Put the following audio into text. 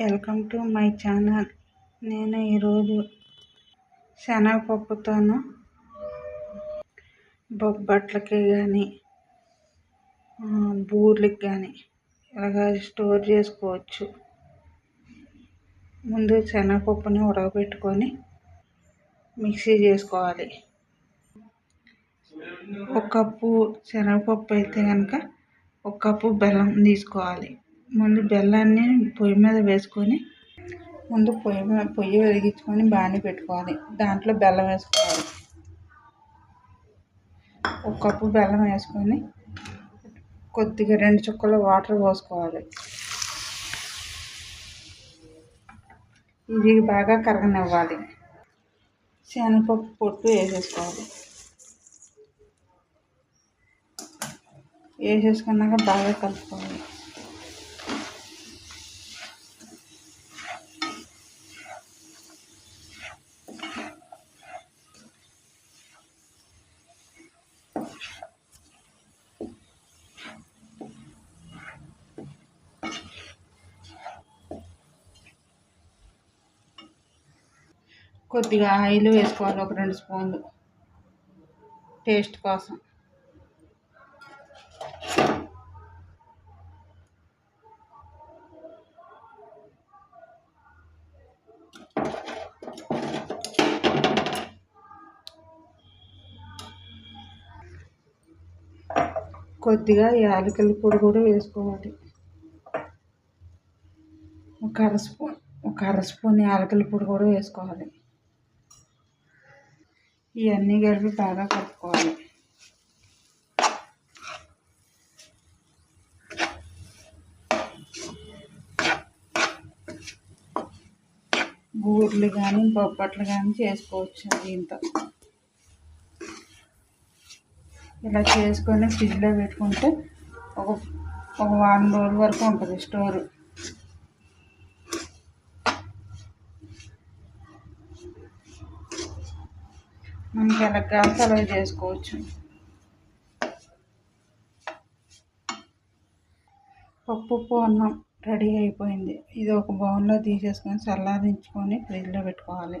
Welcome to my channel. నేను ఈరోజు శనగపప్పుతోను బొబ్బట్లకి కానీ బూర్లకి కానీ ఇలాగ స్టోర్ చేసుకోవచ్చు. ముందు శనగపప్పుని ఉడకబెట్టుకొని మిక్సీ చేసుకోవాలి. ఒక కప్పు శనగపప్పు అయితే కనుక ఒక కప్పు బెల్లం తీసుకోవాలి. ముందు బెల్లాన్ని పొయ్యి మీద వేసుకొని ముందు పొయ్యి మీద పొయ్యి వెలిగించుకొని బాగానే పెట్టుకోవాలి. దాంట్లో బెల్లం వేసుకోవాలి. ఒక కప్పు బెల్లం వేసుకొని కొద్దిగా రెండు చుక్కల వాటర్ పోసుకోవాలి. ఇది బాగా కరగనివ్వాలి. శనగపప్పు పొట్టు వేసేసుకోవాలి. వేసేసుకున్నాక బాగా కలుపుకోవాలి. కొద్దిగా ఆయిల్ వేసుకోవాలి ఒక రెండు స్పూన్లు. టేస్ట్ కోసం. కొద్దిగా యాలకుల పొడి కూడా వేసుకోవాలి. ఒక అర స్పూన్ ఒక అర స్పూన్ యాలకుల పొడి కూడా వేసుకోవాలి. ఇవన్నీ కలిపి బాగా కలుపుకోవాలి. బూర్లు కానీ బొబ్బట్లు కానీ చేసుకోవచ్చు దీంతో ఇలా చేసుకొని ఫ్రిడ్జ్లో పెట్టుకుంటే ఒక ఒక వారం రోజుల వరకు ఉంటుంది స్టోర్. మనకి ఎలా కావాల్సి అలా చేసుకోవచ్చు. పప్పు అన్నం రెడీ అయిపోయింది. ఇది ఒక బౌల్లో తీసేసుకొని చల్లారించుకొని ఫ్రిడ్జ్లో పెట్టుకోవాలి.